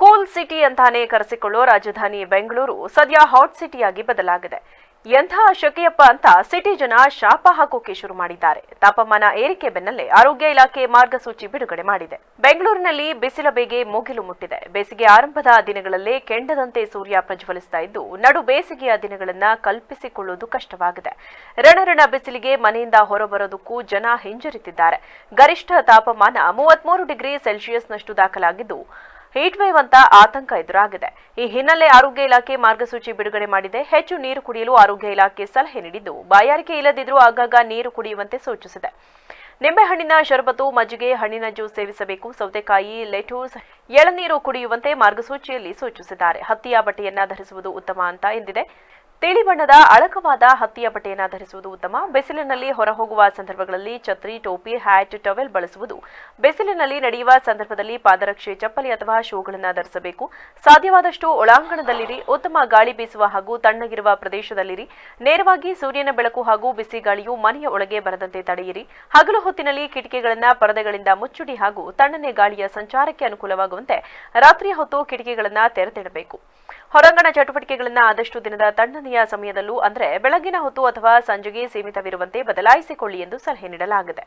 Cool city ಅಂತಾನೆ ಕರೆಸಿಕೊಳ್ಳೋ ರಾಜಧಾನಿ ಬೆಂಗಳೂರು ಸದ್ಯ ಹಾಟ್ ಸಿಟಿಯಾಗಿ ಬದಲಾಗಿದೆ. ಎಂಥ ಶಕೆಯಪ್ಪ ಅಂತ ಸಿಟಿ ಜನ ಶಾಪ ಹಾಕೋಕೆ ಶುರು ಮಾಡಿದ್ದಾರೆ. ತಾಪಮಾನ ಏರಿಕೆ ಬೆನ್ನಲ್ಲೇ ಆರೋಗ್ಯ ಇಲಾಖೆ ಮಾರ್ಗಸೂಚಿ ಬಿಡುಗಡೆ ಮಾಡಿದೆ. ಬೆಂಗಳೂರಿನಲ್ಲಿ ಬಿಸಿಲ ಬೇಗೆ ಮುಗಿಲು ಮುಟ್ಟಿದೆ. ಬೇಸಿಗೆ ಆರಂಭದ ದಿನಗಳಲ್ಲೇ ಕೆಂಡದಂತೆ ಸೂರ್ಯ ಪ್ರಜ್ವಲಿಸ್ತಾ ಇದ್ದು, ನಡು ಬೇಸಿಗೆಯ ದಿನಗಳನ್ನ ಕಲ್ಪಿಸಿಕೊಳ್ಳುವುದು ಕಷ್ಟವಾಗಿದೆ. ರಣರಣ ಬಿಸಿಲಿಗೆ ಮನೆಯಿಂದ ಹೊರಬರೋದಕ್ಕೂ ಜನ ಹಿಂಜರಿತಿದ್ದಾರೆ. ಗರಿಷ್ಠ ತಾಪಮಾನ ಮೂವತ್ಮೂರು ಡಿಗ್ರಿ ಸೆಲ್ಸಿಯಸ್ನಷ್ಟು ದಾಖಲಾಗಿದ್ದು ಹೀಟ್ ವೇವ್ ಅಂತ ಆತಂಕ ಎದುರಾಗಿದೆ. ಈ ಹಿನ್ನೆಲೆ ಆರೋಗ್ಯ ಇಲಾಖೆ ಮಾರ್ಗಸೂಚಿ ಬಿಡುಗಡೆ ಮಾಡಿದೆ. ಹೆಚ್ಚು ನೀರು ಕುಡಿಯಲು ಆರೋಗ್ಯ ಇಲಾಖೆ ಸಲಹೆ ನೀಡಿದ್ದು. ಬಾಯಾರಿಕೆ ಇಲ್ಲದಿದ್ರೂ ಆಗಾಗ ನೀರು ಕುಡಿಯುವಂತೆ ಸೂಚಿಸಿದೆ. ನಿಂಬೆಹಣ್ಣಿನ ಶರಬತ್ತು, ಮಜ್ಜಿಗೆ, ಹಣ್ಣಿನ ಜ್ಯೂಸ್ ಸೇವಿಸಬೇಕು. ಸೌತೆಕಾಯಿ ಲೆಟೂಸ್ ಎಳನೀರು ಕುಡಿಯುವಂತೆ ಮಾರ್ಗಸೂಚಿಯಲ್ಲಿ ಸೂಚಿಸಿದ್ದಾರೆ. ಹತ್ತಿಯ ಬಟ್ಟೆಯನ್ನ ಧರಿಸುವುದು ಉತ್ತಮ ಅಂತ ಎಂದಿದೆ. ತಿಳಿ ಬಣ್ಣದ ಅಳಕವಾದ ಹತ್ತಿಯ ಬಟ್ಟೆಯನ್ನು ಧರಿಸುವುದು ಉತ್ತಮ. ಬಿಸಿಲಿನಲ್ಲಿ ಹೊರಹೋಗುವ ಸಂದರ್ಭಗಳಲ್ಲಿ ಛತ್ರಿ, ಟೋಪಿ, ಹ್ಯಾಟ್, ಟವೆಲ್ ಬಳಸುವುದು ಬಿಸಿಲಿನಲ್ಲಿ ನಡೆಯುವ ಸಂದರ್ಭದಲ್ಲಿ ಪಾದರಕ್ಷೆ, ಚಪ್ಪಲಿ ಅಥವಾ ಶೂಗಳನ್ನು ಧರಿಸಬೇಕು. ಸಾಧ್ಯವಾದಷ್ಟು ಒಳಾಂಗಣದಲ್ಲಿರಿ, ಉತ್ತಮ ಗಾಳಿ ಬೀಸುವ ಹಾಗೂ ತಣ್ಣಗಿರುವ ಪ್ರದೇಶದಲ್ಲಿರಿ. ನೇರವಾಗಿ ಸೂರ್ಯನ ಬೆಳಕು ಹಾಗೂ ಬಿಸಿ ಗಾಳಿಯು ಮನೆಯ ಒಳಗೆ ಬರದಂತೆ ತಡೆಯಿರಿ. ಹಗಲು ಹೊತ್ತಿನಲ್ಲಿ ಕಿಟಕಿಗಳನ್ನು ಪರದೆಗಳಿಂದ ಮುಚ್ಚುಡಿ ಹಾಗೂ ತಣ್ಣನೆ ಗಾಳಿಯ ಸಂಚಾರಕ್ಕೆ ಅನುಕೂಲವಾಗುವಂತೆ ರಾತ್ರಿಯ ಹೊತ್ತು ಕಿಟಕಿಗಳನ್ನು ತೆರೆದಿಡಬೇಕು. ಹೊರಾಂಗಣ ಚಟುವಟಿಕೆಗಳನ್ನು ಆದಷ್ಟು ದಿನದ ತಣ್ಣನೆಯ ಸಮಯದಲ್ಲೂ ಅಂದರೆ ಬೆಳಗಿನ ಹೊತ್ತು ಅಥವಾ ಸಂಜೆಗೆ ಸೀಮಿತವಿರುವಂತೆ ಬದಲಾಯಿಸಿಕೊಳ್ಳಿ ಎಂದು ಸಲಹೆ ನೀಡಲಾಗಿದೆ.